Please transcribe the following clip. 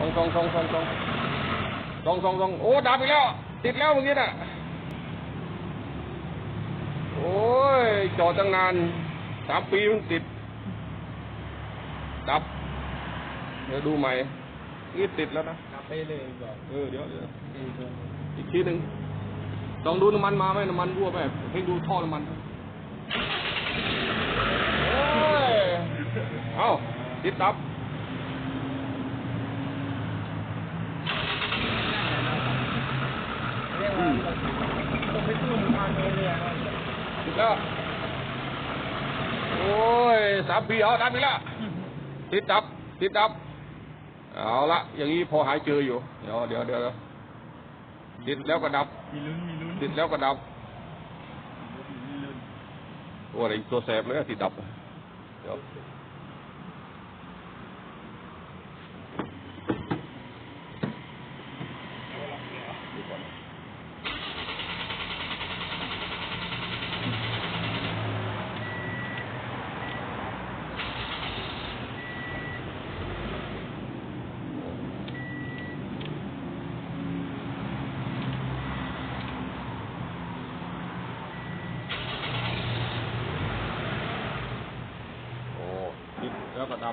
ส่งส่งส่งส่งส่งส่งส่งส่งโอ้ดับไปแล้ว ติดแล้วเมื่อกี้น่ะ โอ้ยจอดตั้งนานสามปีมันติด ดับ เดี๋ยวดูใหม่นี่ติดแล้วนะกลับไปเลยบอกเออเดี๋ยวเดี๋ยวเออตัวอีกทีหนึ่งลองดูน้ำมันมาไหมน้ำมันรั่วไหมให้ดูท่อน้ำมันเอ้ยเอาติดดับ เรียกว่าต้ องไปสู้มันมาเลยเลยอะติดแล้วโอ้ยสามปีเอาดับอีกแล้วติดดับ ติดดับ เอาละอย่างนี้พอหายเจออยู่ เดี๋ยวเดี๋ยวเดี๋ยวติดแล้วก็ดับมีลุ้นมีลุ้นติดแล้วก็ดับมีลุ้นโอ้ยตัวแสบเลยอะติดดับเดี๋ยว แล้วก็ดั